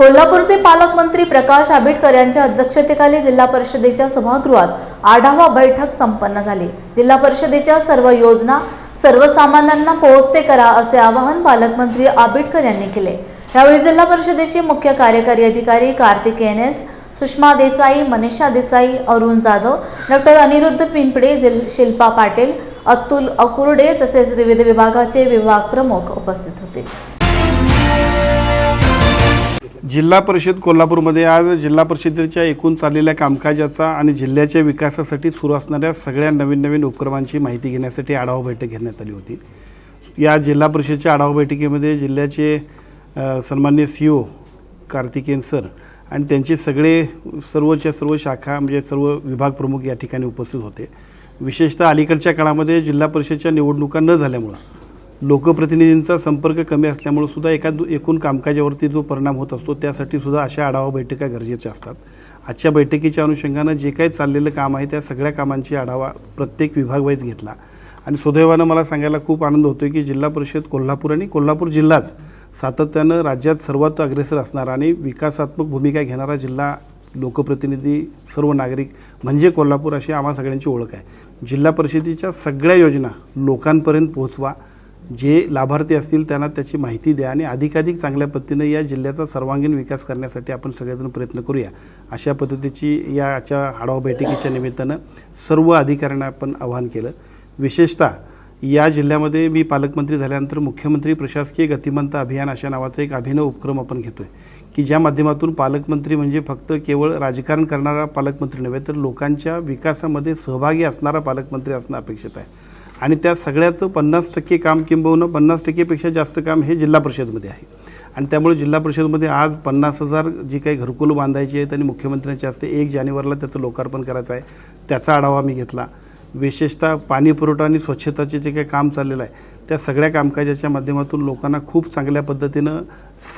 कोल्हापूरचे पालकमंत्री प्रकाश आंबेडकर यांच्या अध्यक्षतेखाली जिल्हा परिषदेच्या सभागृहात आढावा बैठक संपन्न झाली. जिल्हा परिषदेच्या सर्व योजना सर्वसामान्यांना पोहोचते करा असे आवाहन पालकमंत्री आंबेडकर यांनी केले. यावेळी जिल्हा परिषदेचे मुख्य कार्यकारी अधिकारी Kartik N S Sushma Desai Manisha Desai Arun Jadhav doctor Aniruddha Pimpade जिल शिल्पा पाटील अतुल अकुर्डे तसेच विविध विभागाचे विभाग प्रमुख उपस्थित होते. जिल्हा परिषद कोल्हापूरमध्ये आज जिल्हा परिषदेच्या एकूण चाललेल्या कामकाजाचा आणि जिल्ह्याच्या विकासासाठी सुरू असणाऱ्या सगळ्या नवीन नवीन उपक्रमांची माहिती घेण्यासाठी आढावा बैठक घेण्यात आली होती. या जिल्हा परिषदेच्या आढावा बैठकीमध्ये जिल्ह्याचे सन्मान्य सी ओ कार्तिकेन सर आणि त्यांचे सगळे सर्वच्या सर्व शाखा म्हणजे सर्व विभाग प्रमुख या ठिकाणी उपस्थित होते. विशेषतः अलीकडच्या काळामध्ये जिल्हा परिषदेच्या निवडणुका न झाल्यामुळं लोकप्रतिनिधींचा संपर्क कमी असल्यामुळे सुद्धा एका एकूण कामकाजावरती जो परिणाम होत असतो त्यासाठी सुद्धा अशा आढावा बैठका गरजेच्या असतात. आजच्या बैठकीच्या अनुषंगानं जे काही चाललेलं काम आहे त्या सगळ्या कामांची आढावा प्रत्येक विभाग वाईज घेतला. आणि सुदैवानं मला सांगायला खूप आनंद होतो की जिल्हा परिषद कोल्हापूर आणि कोल्हापूर जिल्हाच सातत्यानं राज्यात सर्वात अग्रेसर असणारा आणि विकासात्मक भूमिका घेणारा जिल्हा लोकप्रतिनिधी सर्व नागरिक म्हणजे कोल्हापूर अशी आम्हा सगळ्यांची ओळख आहे. जिल्हा परिषदेच्या सगळ्या योजना लोकांपर्यंत पोहोचवा. जे लाभार्थी असतील त्यांना त्याची माहिती द्या आणि अधिकाधिक चांगल्या पद्धतीनं या जिल्ह्याचा सर्वांगीण विकास करण्यासाठी आपण सगळेजण प्रयत्न करूया. अशा पद्धतीची या आजच्या आढावा बैठकीच्या निमित्तानं सर्व अधिकाऱ्यांना आपण आवाहन केलं. विशेषतः या जिल्ह्यामध्ये मी पालकमंत्री झाल्यानंतर मुख्यमंत्री प्रशासकीय गतिमंत अभियान अशा नावाचा एक अभिनव उपक्रम आपण घेतो आहे की ज्या माध्यमातून पालकमंत्री म्हणजे फक्त केवळ राजकारण करणारा पालकमंत्री नव्हे तर लोकांच्या विकासामध्ये सहभागी असणारा पालकमंत्री असणं अपेक्षित आहे. आणि त्या सगळ्याचं पन्नास टक्के काम किंबहुना पन्नास टक्केपेक्षा जास्त काम हे जिल्हा परिषदमध्ये आहे. आणि त्यामुळे जिल्हा परिषदमध्ये आज पन्नास हजार जी काही घरकुलं बांधायची आहेत आणि मुख्यमंत्र्यांच्या हस्ते एक जानेवारीला त्याचं लोकार्पण करायचं आहे त्याचा आढावा मी घेतला. विशेषतः पाणी पुरवठा आणि स्वच्छताचे जे काही काम चाललेलं आहे त्या सगळ्या कामकाजाच्या माध्यमातून लोकांना खूप चांगल्या पद्धतीनं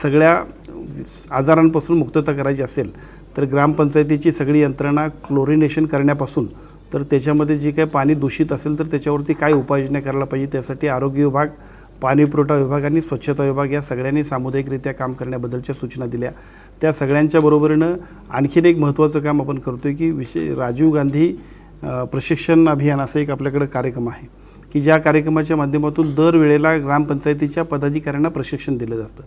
सगळ्या आजारांपासून मुक्तता करायची असेल तर ग्रामपंचायतीची सगळी यंत्रणा क्लोरिनेशन करण्यापासून तर त्याच्यामध्ये जे काही पाणी दूषित असेल तर त्याच्यावरती काय उपाययोजना करायला पाहिजे? त्यासाठी आरोग्य विभाग पाणी पुरवठा विभाग आणि स्वच्छता विभाग या सगळ्यांनी सामुदायिकरित्या काम करण्याबद्दलच्या सूचना दिल्या. त्या सगळ्यांच्या बरोबरीनं आणखीन एक महत्त्वाचं काम आपण करतो आहे की विशे राजीव गांधी प्रशिक्षण अभियान असं एक आपल्याकडं कार्यक्रम आहे. की ज्या कार्यक्रमाच्या माध्यमातून दरवेळेला ग्रामपंचायतीच्या पदाधिकाऱ्यांना प्रशिक्षण दिलं जातं.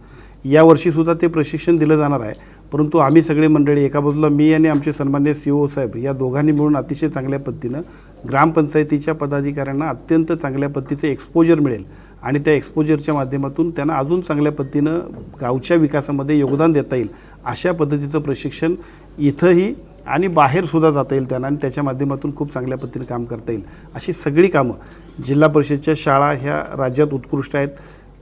यावर्षीसुद्धा ते प्रशिक्षण दिलं जाणार आहे. परंतु आम्ही सगळे मंडळी एका बाजूला मी आणि आमचे सन्मान्य सी ओ साहेब या दोघांनी मिळून अतिशय चांगल्या पद्धतीनं ग्रामपंचायतीच्या पदाधिकाऱ्यांना अत्यंत चांगल्या पद्धतीचं एक्सपोजर मिळेल. आणि त्या एक्सपोजरच्या माध्यमातून त्यांना अजून चांगल्या पद्धतीनं गावच्या विकासामध्ये योगदान देता येईल अशा पद्धतीचं प्रशिक्षण इथंही आणि बाहेरसुद्धा जाता येईल त्यांना आणि त्याच्या माध्यमातून खूप चांगल्या पद्धतीने काम करता येईल. अशी सगळी कामं जिल्हा परिषदच्या शाळा ह्या राज्यात उत्कृष्ट आहेत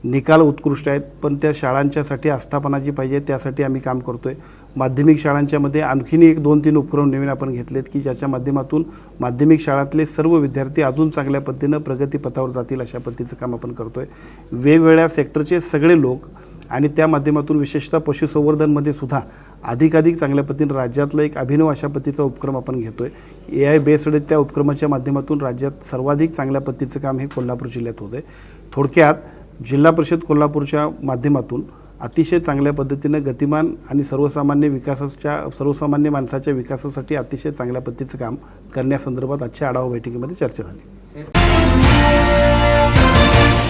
निकाल उत्कृष्ट आहेत पण त्या शाळांच्यासाठी आस्थापना जी पाहिजे त्यासाठी आम्ही काम करतो आहे माध्यमिक शाळांच्यामध्ये आणखीन एक दोन तीन उपक्रम नवीन आपण घेतलेत की ज्याच्या माध्यमातून माध्यमिक शाळातले सर्व विद्यार्थी अजून चांगल्या पद्धतीनं प्रगतीपथावर जातील अशा पद्धतीचं काम आपण करतो आहे वेगवेगळ्या सेक्टरचे सगळे लोक आणि त्या माध्यमातून विशेषतः पशुसंवर्धनमध्ये सुद्धा अधिकाधिक चांगल्या पद्धतीने राज्यातलं एक अभिनव अशा पद्धतीचा उपक्रम आपण घेतो आहे ए आय बेस्ड त्या उपक्रमाच्या माध्यमातून राज्यात सर्वाधिक चांगल्या पद्धतीचं काम हे कोल्हापूर जिल्ह्यात होतं आहे थोडक्यात जिल्हा परिषद कोल्हापूरच्या माध्यमातून अतिशय चांगल्या पद्धतीनं गतिमान आणि सर्वसामान्य विकासाच्या सर्वसामान्य माणसाच्या विकासासाठी अतिशय चांगल्या पद्धतीचं काम करण्यासंदर्भात आजच्या आढावा बैठकीमध्ये चर्चा झाली.